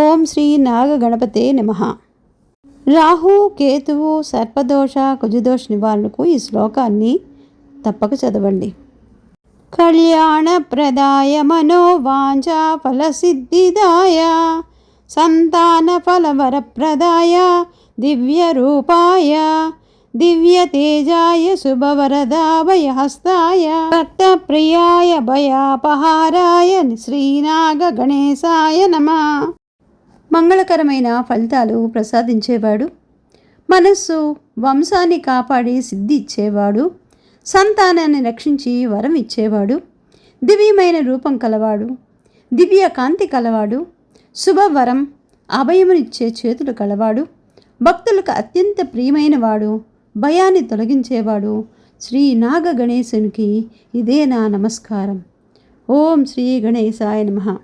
ఓం శ్రీ నాగగణపతే నమ. రాహు కేతువు సర్పదోష కుజదోష నివారణకు ఈ శ్లోకాన్ని తప్పక చదవండి. కళ్యాణప్రదాయ మనోవాంఛ ఫలసిద్ధిదాయ సంతాన ఫలవరప్రదాయ దివ్యరూపాయ దివ్యతేజాయ శుభవరదాభయహస్తాయ భక్తప్రియాయ భయాపహారాయ శ్రీనాగ గణేశాయ నమ. మంగళకరమైన ఫలితాలు ప్రసాదించేవాడు. మనస్సు వంశాన్ని కాపాడి సిద్ధి ఇచ్చేవాడు. సంతానాన్ని రక్షించి వరం ఇచ్చేవాడు. దివ్యమైన రూపం కలవాడు. దివ్య కాంతి కలవాడు. శుభవరం అభయమునిచ్చే చేతులు కలవాడు. భక్తులకు అత్యంత ప్రియమైన వాడు. భయాన్ని తొలగించేవాడు. శ్రీ నాగ గణేశునికి ఇదే నా నమస్కారం. ఓం శ్రీ గణేశాయ నమః.